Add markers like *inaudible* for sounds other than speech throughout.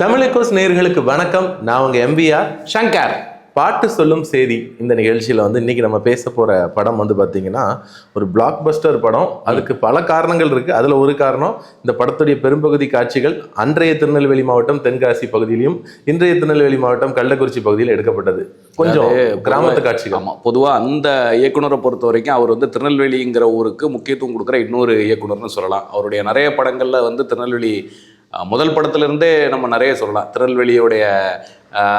தமிழகோஸ் நேயர்களுக்கு வணக்கம். நான் உங்க எம்பிஆர் சங்கர். பாட்டு சொல்லும் செய்தி இந்த நிகழ்ச்சியில் வந்து இன்னைக்கு நம்ம பேச போற படம் வந்து பார்த்தீங்கன்னா ஒரு பிளாக் பஸ்டர் படம். அதுக்கு பல காரணங்கள் இருக்கு. அதுல ஒரு காரணம் இந்த படத்துடைய பெரும்பகுதி காட்சிகள் அன்றைய திருநெல்வேலி மாவட்டம் தென்காசி பகுதியிலும் இன்றைய திருநெல்வேலி மாவட்டம் கள்ளக்குறிச்சி பகுதியில் எடுக்கப்பட்டது. கொஞ்சம் கிராமத்து காட்சிகள். ஆமா பொதுவா அந்த இயக்குனரை பொறுத்த வரைக்கும் அவர் வந்து திருநெல்வேலிங்கிற ஊருக்கு முக்கியத்துவம் கொடுக்குற இன்னொரு இயக்குனர்னு சொல்லலாம். அவருடைய நிறைய படங்கள்ல வந்து திருநெல்வேலி முதல் படத்துல இருந்தே நம்ம நிறைய சொல்லலாம். திருநெல்வேலியோடைய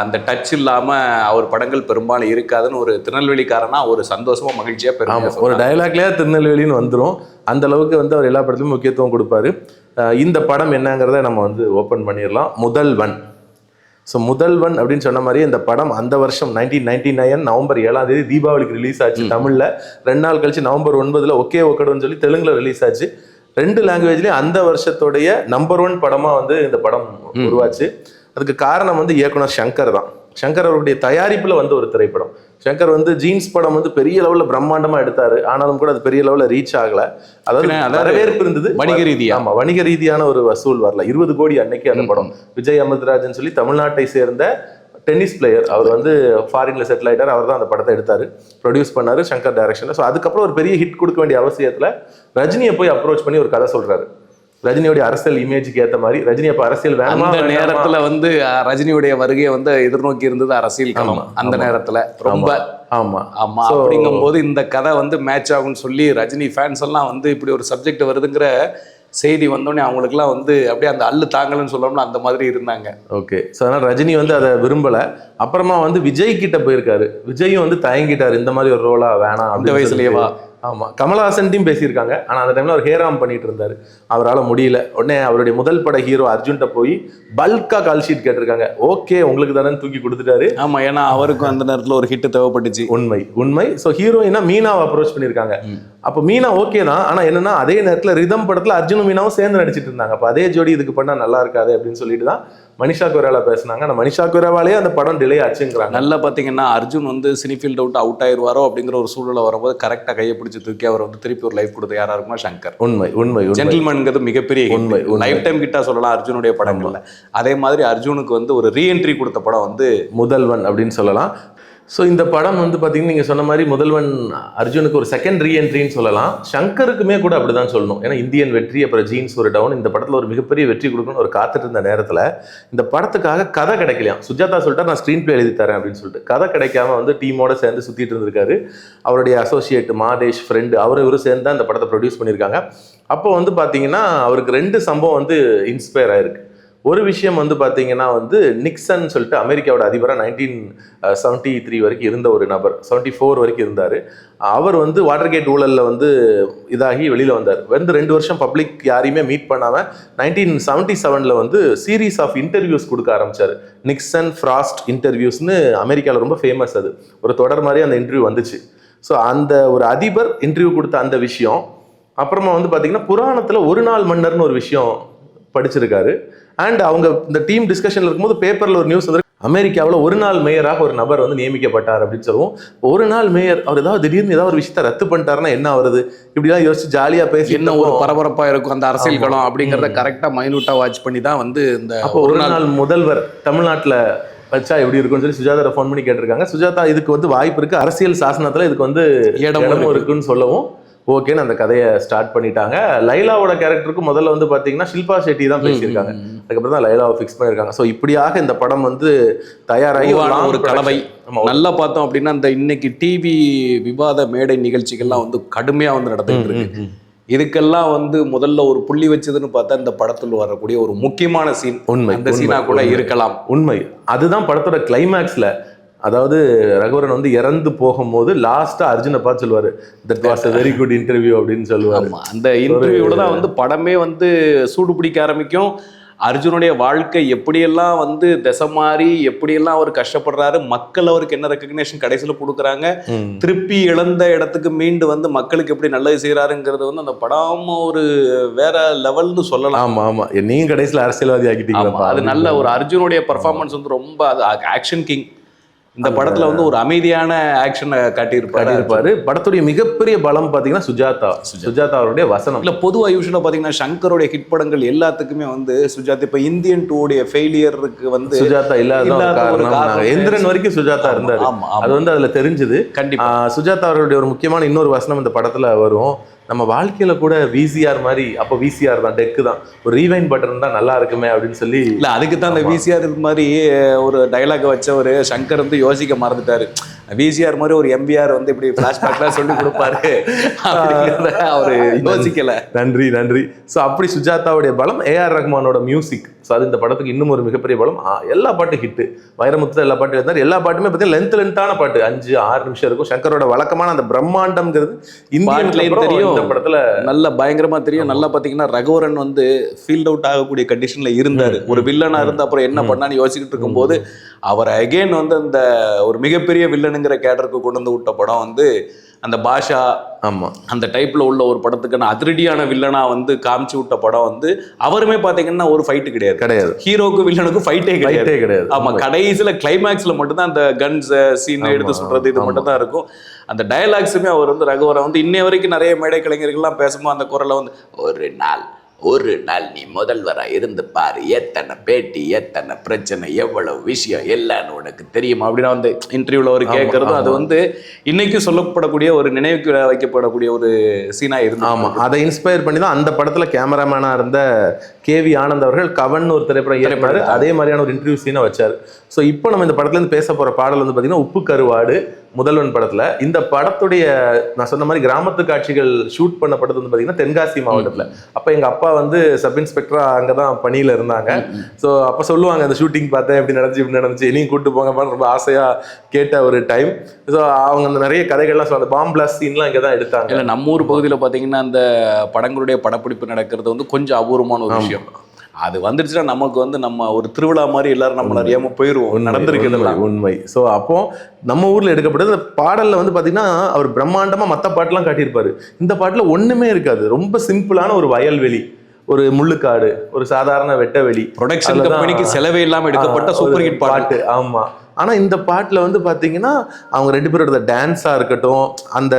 அந்த டச் இல்லாம அவர் படங்கள் பெரும்பாலும் இருக்காதுன்னு ஒரு திருநெல்வேலிக்காரனா ஒரு சந்தோஷமா மகிழ்ச்சியா ஆமா. பெருமையா ஒரு. டயலாக்லயே திருநெல்வேலின்னு வந்துரும். அந்த அளவுக்கு வந்து அவர் எல்லா படத்துலையும் முக்கியத்துவம் கொடுப்பாரு. இந்த படம் என்னங்கிறத நம்ம வந்து ஓப்பன் பண்ணிடலாம். முதல்வன். ஸோ முதல்வன் அப்படின்னு சொன்ன மாதிரி இந்த படம் அந்த வருஷம் நைன்டீன் நைன்டி நைன் நவம்பர் ஏழாம் தேதி தீபாவளிக்கு ரிலீஸ் ஆச்சு தமிழ்ல. ரெண்டு நாள் கழிச்சு நவம்பர் ஒன்பதுல ஒக்கே ஒக்கடுன்னு சொல்லி தெலுங்குல ரிலீஸ் ஆச்சு. ரெண்டு லாங்குவேஜ்லயும் அந்த வருஷத்துடைய நம்பர் ஒன் படமா வந்து இந்த படம் உருவாச்சு. அதுக்கு காரணம் வந்து இயக்குனர் சங்கர் தான். சங்கர் அவருடைய தயாரிப்புல வந்த ஒரு திரைப்படம். சங்கர் வந்து ஜீன்ஸ் படம் வந்து பெரிய லெவல்ல பிரம்மாண்டமா எடுத்தாரு. ஆனாலும் கூட அது பெரிய லெவல்ல ரீச் ஆகல. அதாவது வரவேற்பு இருந்தது. வணிக ரீதியா. ஆமா வணிக ரீதியான ஒரு வசூல் வரல. இருபது கோடி அன்னைக்கு அந்த படம். விஜய் அமிர்தராஜன் சொல்லி தமிழ்நாட்டை சேர்ந்த டென்னிஸ் பிளேயர் அவர் வந்து ஃபாரின்ல செட்டில் ஆயிட்டார். அவர் தான் அந்த படத்தை எடுத்தாரு. ப்ரொடியூஸ் பண்ணாரு சங்கர் டைரக்ஷன்ல ஸோ அதுக்கப்புறம் ஒரு பெரிய ஹிட் கொடுக்க வேண்டிய அவசியத்துல ரஜினியை போய் அப்ரோச் பண்ணி ஒரு கதை சொல்றாரு. ரஜினியோட அரசியல் இமேஜுக்கு ஏத்த மாதிரி. ரஜினி அப்ப அரசியல் வேணுமா அந்த? நேரத்துல வந்து ரஜினியுடைய வருகையை வந்து எதிர்நோக்கி இருந்தது அரசியல் களம். அந்த. நேரத்துல. ரொம்ப ஆமா. ஆமா So- அப்படிங்கும்போது இந்த கதை வந்து மேட்ச் ஆகும்னு சொல்லி ரஜினி ஃபேன்ஸ் எல்லாம் வந்து இப்படி ஒரு சப்ஜெக்ட் வருதுங்கிற செய்தி வந்தோடனே அவங்களுக்குலாம் வந்து அப்படியே அந்த அள்ளு தாங்கலன்னு சொல்லணும்னா அந்த மாதிரி இருந்தாங்க. ஓகே. ஸோ அதனால் ரஜினி வந்து அதை விரும்பலை. அப்புறமா வந்து விஜய் கிட்ட போயிருக்காரு. விஜயும் வந்து தயங்கிட்டாரு. இந்த மாதிரி ஒரு ரோலா வேணாம் அப்படின்னு வயசுலயேவா சொல்லிட்டு. ஆமா கமலஹாசன்ட்டையும் பேசியிருக்காங்க. ஆனா அந்த டைம்ல அவர் ஹேராம் பண்ணிட்டு இருந்தாரு அவரால முடியல. உடனே அவருடைய முதல் பட ஹீரோ அர்ஜுன்கிட்ட போய் பல்கா கால் ஷீட் கேட்டிருக்காங்க. ஓகே உங்களுக்கு தானே தூக்கி கொடுத்துட்டாரு. ஆமா ஏன்னா அவருக்கும் அந்த நேரத்துல ஒரு ஹிட் தேவைப்பட்டுச்சு. உண்மை உண்மை. ஸோ ஹீரோயினா மீனாவை அப்ரோச் பண்ணியிருக்காங்க. அப்போ மீனா ஓகே தான். ஆனா என்னன்னா அதே நேரத்துல ரிதம் படத்துல அர்ஜுனும் மீனாவும் சேர்ந்து நடிச்சிட்டு இருந்தாங்க அப்போ அதே ஜோடி இதுக்கு பண்ணா நல்லா இருக்காது அப்படின்னு சொல்லிட்டு தான் மனிஷா கொய்ராலா பேசுனாங்க. ஆனா மனிஷா கொய்ராவாலே அந்த படம் டிலே ஆச்சுங்கிறாங்க. நல்லா பாத்தீங்கன்னா அர்ஜுன் வந்து சினிஃபீல்ட் அவுட் அவுட் ஆயிருவாரோ அப்படிங்கிற ஒரு சூழ்நிலை வரும்போது கரெக்டா கையை பிடிச்சி தூக்கி அவர் வந்து திருப்பி ஒரு லைஃப் கொடுத்து யாரா இருக்குமா சங்கர். உண்மை உண்மை ஜென்டில்மேன்ங்கிறது மிகப்பெரிய உண்மை, உண்மை. லைஃப் டைம் கிட்டா சொல்லலாம் அர்ஜுனுடைய படங்கள்ல. அதே மாதிரி அர்ஜுனுக்கு வந்து ஒரு ரீஎன்ட்ரி கொடுத்த படம் வந்து முதல்வன் அப்படின்னு சொல்லலாம். ஸோ இந்த படம் வந்து பார்த்தீங்கன்னா நீங்கள் சொன்ன மாதிரி முதல்வன் அர்ஜுனுக்கு ஒரு செகண்ட் ரீஎன்ட்ரின்னு சொல்லலாம். சங்கருக்குமே கூட அப்படி தான் சொல்லணும். ஏன்னா இந்தியன் வெற்றி அப்புறம் ஜீன்ஸ் ஒரு டவுன் இந்த படத்தில் ஒரு மிகப்பெரிய வெற்றி கொடுக்கணும்னு ஒரு காத்துட்டு இருந்த நேரத்தில் இந்த படத்துக்காக கதை கிடைக்கலையாம். சுஜாதா சொல்லிட்டு நான் ஸ்க்ரீன் பிளே எழுதி தரேன் அப்படின்னு சொல்லிட்டு. கதை கிடைக்காம வந்து டீமோட சேர்ந்து சுற்றிட்டு இருந்திருக்காரு. அவருடைய அசோசியேட் மாதேஷ் ஃப்ரெண்டு அவர் இவரும் சேர்ந்து தான் இந்த படத்தை ப்ரொடியூஸ் பண்ணியிருக்காங்க. அப்போ வந்து பார்த்தீங்கன்னா அவருக்கு ரெண்டு சம்பவம் வந்து இன்ஸ்பயர் ஆயிருக்கு. ஒரு விஷயம் வந்து பார்த்தீங்கன்னா வந்து நிக்சன் சொல்லிட்டு அமெரிக்காவோட அதிபராக நைன்டீன் செவன்ட்டி த்ரீ வரைக்கும் இருந்த ஒரு நபர். செவன்ட்டி ஃபோர் வரைக்கும் இருந்தார். அவர் வந்து வாட்டர் கேட் ஊழலில் வந்து இதாகி வெளியில் வந்தார். வந்து ரெண்டு வருஷம் பப்ளிக் யாரையுமே மீட் பண்ணாமல் நைன்டீன் செவன்ட்டி செவனில் வந்து சீரீஸ் ஆஃப் இன்டர்வியூஸ் கொடுக்க ஆரம்பிச்சார். நிக்சன் ஃப்ராஸ்ட் இன்டர்வியூஸ்னு அமெரிக்காவில் ரொம்ப ஃபேமஸ் அது. ஒரு தொடர் மாதிரி அந்த இன்டர்வியூ வந்துச்சு. ஸோ அந்த ஒரு அதிபர் இன்டர்வியூ கொடுத்த அந்த விஷயம் அப்புறமா வந்து பார்த்திங்கன்னா புராணத்தில் ஒரு நாள் மன்னர்னு ஒரு விஷயம் படிச்சிருக்காரு. அண்ட் அவங்க இந்த டீம் டிஸ்கஷன்ல இருக்கும்போது பேப்பர்ல ஒரு நியூஸ் வந்து அமெரிக்காவில் ஒரு நாள் மேயராக ஒரு நபர் வந்து நியமிக்கப்பட்டார் அப்படின்னு சொல்லுவோம். ஒரு நாள் மேயர் அவர் ஏதாவது திடீர்னு ஏதாவது ஒரு விஷயத்த ரத்து பண்ணிட்டாருன்னா என்ன வருது இப்படிலாம் யோசிச்சு ஜாலியா பேசி என்ன ஒரு பரபரப்பா இருக்கும் அந்த அரசியல் களம் அப்படிங்கறத கரெக்டா மைனூட்டா வாட்ச் பண்ணி தான் வந்து இந்த அப்போ ஒரு நாள் முதல்வர் தமிழ்நாட்டுல வச்சா எப்படி இருக்கும்னு சொல்லி சுஜாதா ஃபோன் பண்ணி கேட்டிருக்காங்க. சுஜாதா இதுக்கு வந்து வாய்ப்பு இருக்கு. அரசியல் சாசனத்துல இதுக்கு வந்து இடமும் இடமும் இருக்கு. இருக்குன்னு சொல்லவும். ஓகேன்னு அந்த கதையை ஸ்டார்ட் பண்ணிட்டாங்க. லைலாவோட கேரக்டருக்கு முதல்ல வந்து பாத்தீங்கன்னா ஷில்பா ஷெட்டி தான் பேசியிருக்காங்க. அதுக்கப்புறம் தான் லைலாவை ஃபிக்ஸ் பண்ணியிருக்காங்க. ஸோ இப்படியாக இந்த படம் வந்து தயாராகி ஒரு கலவை. நல்லா பார்த்தோம் அப்படின்னா இந்த இன்னைக்கு டிவி விவாத மேடை நிகழ்ச்சிகள்லாம் வந்து கடுமையா வந்து நடந்துட்டு இருக்கு. இதுக்கெல்லாம் வந்து முதல்ல ஒரு புள்ளி வச்சதுன்னு பார்த்தா இந்த படத்துல வரக்கூடிய ஒரு முக்கியமான சீன் உண்மை உண்மை, சீனா கூட. இருக்கலாம். உண்மை. அதுதான் படத்தோட கிளைமேக்ஸ்ல அதாவது ரகுவரன் வந்து இறந்து போகும்போது லாஸ்டா அர்ஜுனை பார்த்து சொல்லுவாரு that was a very good interview அப்படின்னு சொல்லுவாரு. அந்த இன்டர்வியூல தான் வந்து படமே வந்து சூடு பிடிக்க ஆரம்பிக்கும். அர்ஜுனுடைய வாழ்க்கை எப்படியெல்லாம் வந்து திசை மாறி எப்படியெல்லாம் அவர் கஷ்டப்படுறாரு மக்கள் அவருக்கு என்ன ரெக்கக்னேஷன் கடைசியில் கொடுக்குறாங்க. திருப்பி இழந்த இடத்துக்கு மீண்டு வந்து மக்களுக்கு எப்படி நல்லது செய்யறாருங்கிறது வந்து அந்த படம் ஒரு வேற லெவல்னு சொல்லலாம். ஆமா ஆமா. நீங்க கடைசியில அரசியல்வாதி ஆமா, ஆக்கிட்டீங்களா அது நல்ல ஒரு அர்ஜுனுடைய பர்ஃபார்மன்ஸ் வந்து ரொம்ப அது ஆக்ஷன் கிங் இந்த படத்துல வந்து ஒரு அமைதியான ஆக்ஷனை காட்டியிருப்பாரு. காட்டியிருப்பாரு. படத்துடைய மிகப்பெரிய பலம் பாத்தீங்கன்னா சுஜாதா. சுஜாதா. அவருடைய வசனம். இல்ல பொதுவா யூஸ்வலா பாத்தீங்கன்னா சங்கருடைய ஹிட் படங்கள் எல்லாத்துக்குமே வந்து சுஜாத் இப்ப இந்தியன் டூ உடைய ஃபெயிலியருக்கு வந்து சுஜாதா இல்லாத. எந்திரன் வரைக்கும் சுஜாதா இருந்தாரு. அது வந்து அதுல தெரிஞ்சது. கண்டிப்பா. சுஜாதா அவருடைய ஒரு முக்கியமான இன்னொரு வசனம் இந்த படத்துல வரும். நம்ம வாழ்க்கையில கூட விசிஆர் மாதிரி அப்போ விசிஆர் தான் டெக்கு தான். ஒரு ரீவைன் பட்டன் தான் நல்லா இருக்குமே அப்படின்னு சொல்லி இல்ல அதுக்கு தான் அந்த விசிஆர் மாதிரி ஒரு டைலாக் வச்ச ஒரு சங்கர் வந்து யோசிக்க மறந்துட்டாரு. விசிஆர் மாதிரி ஒரு எம்பிஆர் வந்து இப்படி பிளாஷ்பேக்லாம் சொல்லி கொடுப்பாரு. *laughs* அவரு யோசிக்கல. நன்றி நன்றி. ஸோ அப்படி சுஜாதாவுடைய பலம் ஏஆர் ரஹ்மானோட மியூசிக் ஸோ அது இந்த படத்துக்கு இன்னும் ஒரு மிகப்பெரிய பலம். எல்லா பாட்டும் ஹிட்டு வைரமுத்து எல்லா பாட்டும் இருந்தார். எல்லா பாட்டுமே பார்த்தீங்கன்னா லென்த் லென்த்தான பாட்டு. அஞ்சு ஆறு நிமிஷம் இருக்கும். சங்கரோட வழக்கமான அந்த பிரம்மாண்டம்ங்கிறது இந்தியன் தெரியும். இந்த படத்துல நல்ல பயங்கரமா தெரியும். நல்லா பாத்தீங்கன்னா ரகுவரன் வந்து ஃபீல்ட் அவுட் ஆகக்கூடிய கண்டிஷன்ல இருந்தாரு. ஒரு வில்லனா இருந்து அப்புறம் என்ன பண்ணான்னு யோசிச்சுட்டு இருக்கும்போது அவரை அகைன் வந்து அந்த ஒரு மிகப்பெரிய வில்லனுங்கிற கேட்டருக்கு கொண்டு வந்து விட்ட படம் வந்து அந்த பாஷா ஆமா. அந்த டைப்ல உள்ள ஒரு படத்துக்கான அதிரடியான வில்லனா வந்து காமிச்சு விட்ட படம் வந்து அவருமே பாத்தீங்கன்னா ஒரு ஃபைட்டு கிடையாது. கிடையாது. ஹீரோக்கு வில்லனுக்கும் ஃபைட்டே கிடையாது. கிடையாது. ஆமா கடைசியில கிளைமேக்ஸ்ல மட்டும்தான் அந்த கன்ஸ் சீன் எடுத்து சுடுறது இது. மட்டும் தான் இருக்கும். அந்த டயலாக்ஸுமே அவர் வந்து ரகுவரன் வந்து இன்னை வரைக்கும் நிறைய மேடை கலைஞர்கள்லாம் பேசும்போது அந்த குரலை வந்து ஒரு நாள் ஒரு நாள் நீ முதல்வரா இருந்து பாரு எத்தனை பேட்டி எத்தனை பிரச்சனை எவ்வளவு விஷயம் எல்லான்னு உனக்கு தெரியுமா? அப்படின்னு வந்து இன்டர்வியூல அவர் கேட்கறதும் அது. வந்து இன்னைக்கு சொல்லப்படக்கூடிய ஒரு நினைவுக்கு வைக்கப்படக்கூடிய ஒரு சீனா இருந்து ஆமா அதை இன்ஸ்பயர் பண்ணி தான் அந்த படத்துல கேமராமேனா இருந்த கேவி ஆனந்த் அவர்கள் கவன் ஒரு திரைப்படம் திரைப்படம். அதே மாதிரியான ஒரு இன்டர்வியூ சீனை வச்சாரு. ஸோ இப்போ நம்ம இந்த படத்துல இருந்து பேச போற பாடல் வந்து பாத்தீங்கன்னா உப்பு கருவாடு. முதல்வன் படத்துல இந்த படத்துடைய நான் சொன்ன மாதிரி கிராமத்து காட்சிகள் ஷூட் பண்ணப்பட்டது வந்து பாத்தீங்கன்னா தென்காசி மாவட்டத்துல. அப்ப எங்க அப்பா வந்து சப் இன்ஸ்பெக்டரா அங்கதான் பணியில இருந்தாங்க. ஸோ அப்ப சொல்லுவாங்க அந்த ஷூட்டிங் பார்த்தேன் இப்படி நடந்துச்சு இப்படி நடந்துச்சு. என்னையும் கூட்டு போங்கப்பான்னு ரொம்ப ஆசையா கேட்ட ஒரு டைம் ஸோ அவங்க அந்த நிறைய கதைகள்லாம் சொல்லுவாங்க பாம் பிளாஸ்ட் சீன்லாம் இங்கே தான் எடுத்தாங்க. இல்ல நம்ம ஊர் பகுதியில பாத்தீங்கன்னா அந்த படங்களுடைய படப்பிடிப்பு நடக்கிறது வந்து கொஞ்சம் அபூர்வமான ஒரு விஷயம். அது வந்துடுச்சுன்னா நமக்கு வந்து நம்ம ஒரு திருவிழா மாதிரி எல்லாரும் நம்ம அறியாம போயிருவோம். நடந்திருக்கு இதெல்லாம். உண்மை. ஸோ அப்போ நம்ம ஊர்ல எடுக்கப்பட்டது இந்த பாடல்ல வந்து பாத்தீங்கன்னா அவர் பிரம்மாண்டமா மத்த பாட்டுலாம் காட்டியிருப்பாரு. இந்த பாட்டுல ஒண்ணுமே இருக்காது. ரொம்ப சிம்பிளான ஒரு வயல்வெளி ஒரு முள்ளுக்காடு ஒரு சாதாரண வெட்டவெளி ப்ரொடக்ஷன் அதுலதான் கம்பெனிக்கு செலவே இல்லாம எடுக்கப்பட்ட சூப்பர் ஹிட் பாட்டு. ஆமா. ஆனா இந்த பாட்டுல வந்து பாத்தீங்கன்னா அவங்க ரெண்டு பேரோட டான்ஸா இருக்கட்டும் அந்த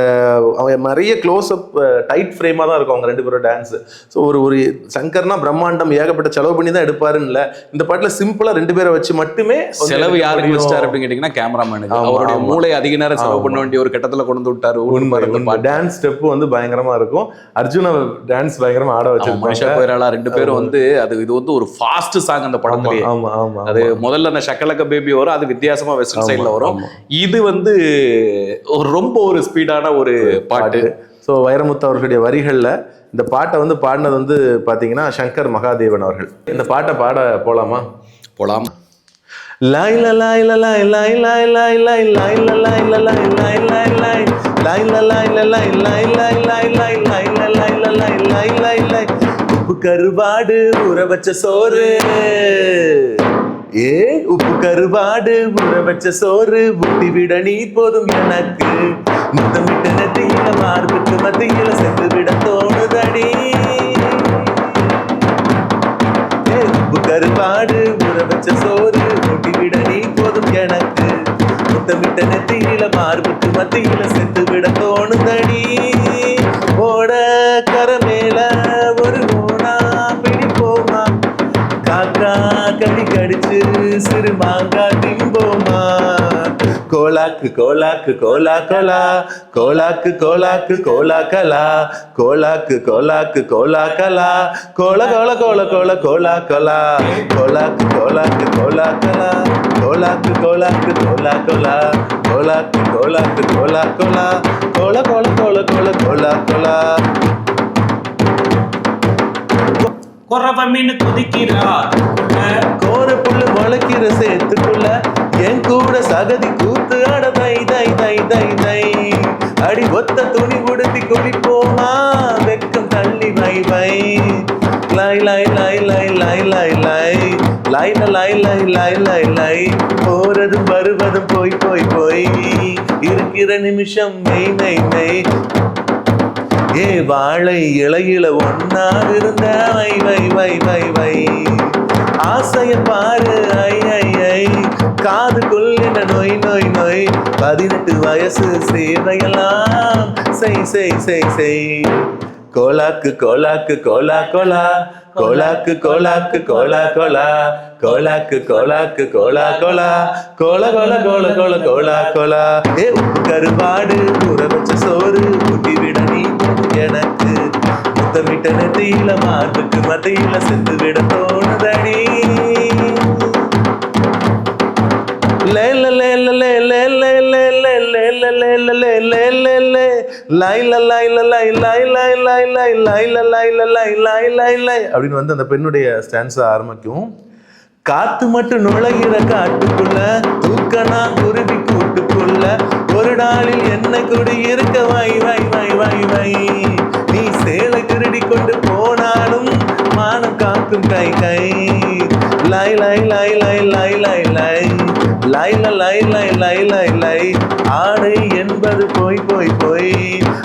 அவங்க நிறைய க்ளோஸ் அப் டைட் ஃப்ரேமா தான் இருக்கும் அவங்க ரெண்டு பேரோட டான்ஸ் ஸோ ஒரு ஒரு சங்கர்னா பிரம்மாண்டம் ஏகப்பட்ட செலவு பண்ணி தான் எடுப்பாருன்னு இந்த பாட்டுல சிம்பிளா ரெண்டு பேரை வச்சு மட்டுமே செலவு யாருக்கு. வச்சிட்டாரு அப்படின்னு கேட்டீங்கன்னா கேமராமேனுக்கு அவருடைய ஆமா. மூளை அதிக நேரம் செலவு. பண்ண வேண்டிய ஒரு கட்டத்துல கொண்டு விட்டாரு. டான்ஸ் ஸ்டெப் வந்து பயங்கரமா இருக்கும். அர்ஜுன டான்ஸ் பயங்கரமா ஆட வச்சிருப்பாங்க. ரெண்டு பேரும் வந்து அது இது வந்து ஒரு ஃபாஸ்ட் சாங் அந்த ஆமா படத்துலயே ஆமா ஆமா அது முதல்ல அந்த ஷக்கலக்க பேபி வரும் அது வித்தியாசமா வெஸ்டர்ன் சைடுல வரும் இது வந்து ஒரு ரொம்ப ஒரு ஸ்பீடான ஒரு பாட்டு ஸோ வைரமுத்து அவர்களுடைய வரிகள்ல இந்த பாட்டை வந்து பாடினது வந்து பாத்தீங்கன்னா சங்கர் மகாதேவன் அவர்கள் இந்த பாட்டை பாட போலாமா போலாம் லாய் ல லாய் லாய் லாய் லாய் லாய் லாய் லாய் லாய் லாய் லாய் லாய் லாய் லாய் ல லாய் லாய் லாய் லாய் லாய் லாய் லாய் ல லாய் ல லாய் லாய் லாய் லாய் உப்பு கருவாடு ஊற வச்ச சோறு ஏ உப்பு கருவாடு ஊற வச்ச சோறு ஊட்டி விட நீ போதும் எனக்கு. முத்தமிட்ட நெத்தியில மார்புக்கு மத்தியில சென்று விட தோணுதடி. ஏ, உப்பு கருவாடு ஊற வச்ச சோறு ஊட்டி விட நீ போதும் எனக்கு. முத்தமிட்ட நெத்தியில மார்புக்கு மத்தியில சென்று கோலாக்கு கோலாக்கு கோலா கோலா கோலாக்கு கோலாக்கு கோலா கலா கோலாக்கு கோலாக்கு கோலா கலா கோல கோல கோல கோல கோலா கோலா கோலாக்கு கோலாக்கு கோலா கலா கோலாக்கு கோலாக்கு கோலா கோலா கோலாக்கு கோலாக்கு கோலா கோலா கோல கோல கோல கோல கோலா கோலா குறவ மீன் குதிக்கிறா கோர புல்லு முளைக்கிற சேத்துக்குள்ள என் கூட சகதி கூத்து லை லை லை லை. போறதும் வருவதும் போய் போய் போய். இருக்கிற நிமிஷம் மெய் மெய் மெய். ஏ வாழை இலையில ஒன்னா இருந்த வை வை வை வை வை. ஆசைய பாரு ஐ ஐ ஐ. காதுக்குள் என்ன நோய் நோய். பதினெட்டு வயசு சேவையெல்லாம் செய் செய் செய் செய். கோலாக்கு கோலாக்கு கோலா கோலா. கோலாக்கு கோலாக்கு கோலா கோலா. கோலாக்கு கோலாக்கு கோலா கோலா. கோல கோல கோல கோல கோலா கோலா. ஏ உப்பு கருவாடு ஊற வச்ச சோறு ஊட்டி விட நீ எனக்கு. முத்தமிட்ட நெத்தியில மாட்டுக்கு மத்தியில செத்து விட தோணுதடி. லே லே லே லே லே லே லே அப்படின்னு வந்து அந்த பெண்ணுடைய ஸ்டான்ஸ் ஆரம்பிக்கும் காத்து மட்டும் நுழைகிற காட்டுக்குள்ள தூக்கனா குருவி கூட்டுக்குள்ள ஒரு நாளில் என்ன குடி இருக்க வை வை வை வை வை நீ சேலை திருடி கொண்டு காக்கும் கை கை லை லை லை லை லை லை லை லை ல லை லை லை லை லை ஆடை என்பது போய் போய் போய்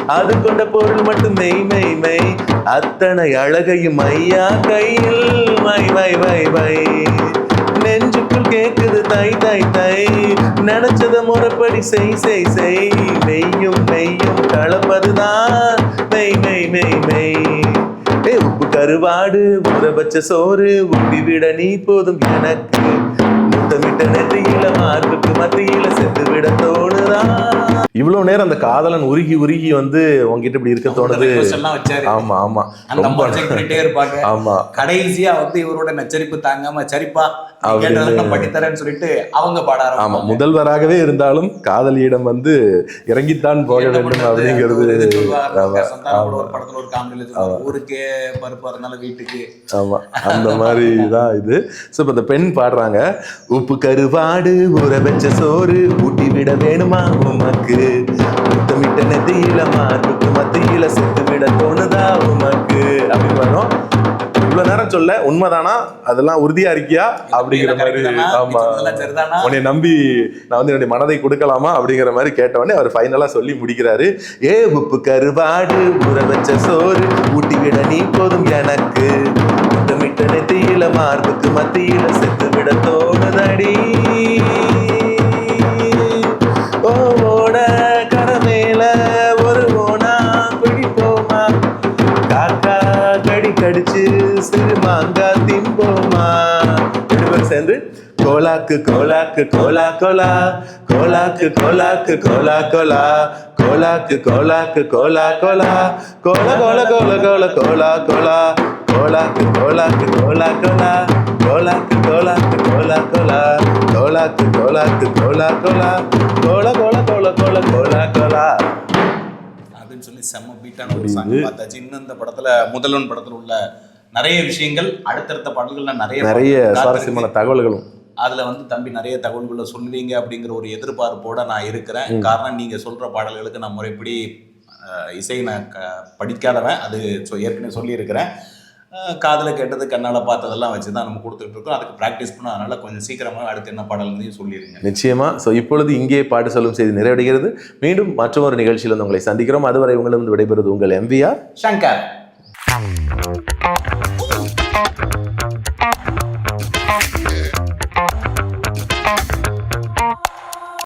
அது கொண்ட பொருள் மட்டும் மெய் மெய் மெய் அத்தனை அழகையும் ஐயா கையில் மை வை வை வை நெஞ்சுக்குள் கேட்குது தை தை தை நினைச்சத முறைப்படி செய் செய் செய் மெய்யும் மெய்யும் கலப்பதுதான் மெய் மெய் மெய் மெய் கருவாடு ஊற சோறு ஊட்டி நீ போதும் எனக்கு. முத்தமிட்ட நெற்றியில மார்புக்கு மத்தியில செத்து விட தோணுதா இவ்வளவு நேரம் அந்த காதலன் உருகி உருகி வந்து உங்ககிட்ட இப்படி இருக்க தோணுது. ஆமா ஆமா. ரொம்ப இருப்பாங்க. ஆமா. கடைசியா வந்து இவரோட நச்சரிப்பு தாங்காம சரிப்பா பண்ணித்தரேன்னு சொல்லிட்டு அவங்க பாட ஆமா. முதல்வராகவே இருந்தாலும் காதலியிடம் வந்து இறங்கித்தான் போக வேண்டும்? அப்படிங்கிறது ஊருக்கே பருப்பு வீட்டுக்கு. ஆமா அந்த மாதிரி தான் இது. ஸோ இப்போ இந்த பெண் பாடுறாங்க உப்பு கருவாடு ஊற வச்ச சோறு ஊட்டி விட வேணுமா? உமக்கு முத்தமிட்ட நெத்தியில மார்புக்கு மத்தியில செத்து விட தோணுதா உமக்கு? அப்படி வரும். இவ்வளவு நேரம் சொல்ல உண்மைதானா? அதெல்லாம் உறுதியா இருக்கியா? அப்படிங்கிற மாதிரி ஆமா? உன்னை நம்பி நான் வந்து என்னுடைய மனதை கொடுக்கலாமா? அப்படிங்கிற மாதிரி கேட்டவொடனே அவர் ஃபைனலா சொல்லி முடிக்கிறாரு. ஏ உப்பு கருவாடு ஊற வச்ச சோறு ஊட்டி விட நீ போதும் எனக்கு. முத்தமிட்ட நெத்தியில மார்புக்கு மத்தியில செத்து விட தோணுதடி. சேர்ந்து கோலாக்கு கோலாக்கு கோலா கோலா கோலாக்கு கோலாக்கு கோலா கோலா கோலாக்கு கோலாக்கு கோலா கோலா கோல கோல கோல கோல கோலா கோலா கோலாக்கு கோலாக்கு கோலா கோலா கோலாக்கு கோலாக்கு கோலா கோலா கோலாக்கு கோலாக்கு கோலா கோலா கோல கோல கோல கோல கோலா கோலா அப்படின்னு சொல்லி செம்ம பீட்டான ஒரு சாங் பார்த்தாச்சு இன்னும் இந்த படத்துல முதல்வன் படத்துல உள்ள நிறைய விஷயங்கள் அடுத்தடுத்த பாடல்கள்ல நிறைய நிறைய. சுவாரஸ்யமான தகவல்களும். அதுல வந்து தம்பி நிறைய தகவல்களை சொல்லுவீங்க அப்படிங்கிற ஒரு எதிர்பார்ப்போட நான் இருக்கிறேன். காரணம் நீங்க சொல்ற பாடல்களுக்கு நான் முறைப்படி அஹ், இசை நான் க- படிக்காதவன். அது ஏற்கனவே சொல்லியிருக்கிறேன். காதுல கேட்டது கண்ணால பார்த்ததெல்லாம் வச்சு தான் நம்ம கொடுத்துட்டு இருக்கோம். அதுக்கு ப்ராக்டிஸ் பண்ணோம். அதனால கொஞ்சம் சீக்கிரமா அடுத்து என்ன பாடல்களையும் சொல்லிடுங்க. நிச்சயமா. ஸோ இப்பொழுது இங்கே பாட்டு சொல்லும் செய்தி நிறைவடைகிறது. மீண்டும் மற்றொரு நிகழ்ச்சியில் வந்து உங்களை சந்திக்கிறோம். அதுவரை உங்களிடம் விடைபெறுவது உங்கள் எம்பிஆர் சங்கர்.